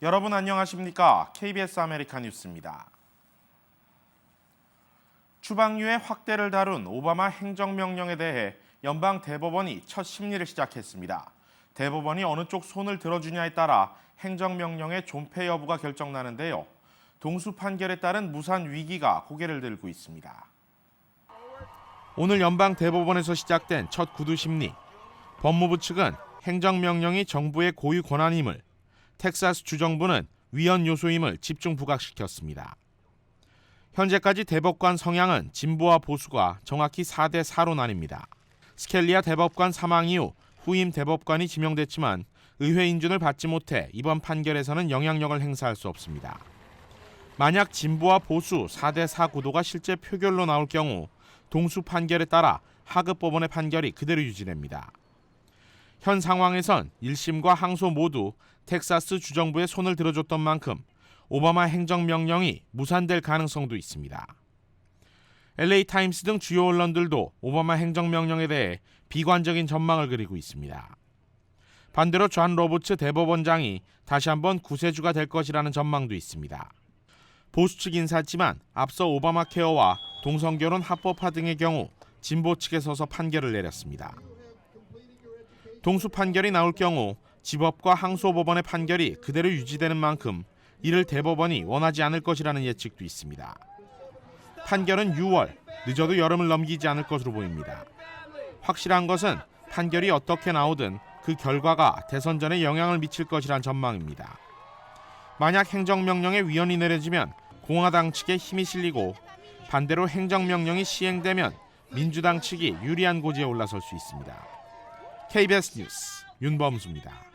여러분 안녕하십니까? KBS 아메리카 뉴스입니다. 추방유의 확대를 다룬 오바마 행정명령에 대해 연방 대법원이 첫 심리를 시작했습니다. 대법원이 어느 쪽 손을 들어주냐에 따라 행정명령의 존폐 여부가 결정나는데요. 동수 판결에 따른 무산 위기가 고개를 들고 있습니다. 오늘 연방 대법원에서 시작된 첫 구두 심리. 법무부 측은 행정명령이 정부의 고유 권한임을, 텍사스 주정부는 위헌 요소임을 집중 부각시켰습니다. 현재까지 대법관 성향은 진보와 보수가 정확히 4대 4로 나뉩니다. 스켈리아 대법관 사망 이후 후임 대법관이 지명됐지만 의회 인준을 받지 못해 이번 판결에서는 영향력을 행사할 수 없습니다. 만약 진보와 보수 4대 4 구도가 실제 표결로 나올 경우 동수 판결에 따라 하급 법원의 판결이 그대로 유지됩니다. 현 상황에선 1심과 항소 모두 텍사스 주정부의 손을 들어줬던 만큼 오바마 행정명령이 무산될 가능성도 있습니다. LA 타임스 등 주요 언론들도 오바마 행정명령에 대해 비관적인 전망을 그리고 있습니다. 반대로 존 로버츠 대법원장이 다시 한번 구세주가 될 것이라는 전망도 있습니다. 보수 측 인사지만 앞서 오바마 케어와 동성결혼 합법화 등의 경우 진보 측에 서서 판결을 내렸습니다. 동수 판결이 나올 경우 지법과 항소법원의 판결이 그대로 유지되는 만큼 이를 대법원이 원하지 않을 것이라는 예측도 있습니다. 판결은 6월, 늦어도 여름을 넘기지 않을 것으로 보입니다. 확실한 것은 판결이 어떻게 나오든 그 결과가 대선 전에 영향을 미칠 것이란 전망입니다. 만약 행정명령에 위헌이 내려지면 공화당 측에 힘이 실리고 반대로 행정명령이 시행되면 민주당 측이 유리한 고지에 올라설 수 있습니다. KBS 뉴스 윤범수입니다.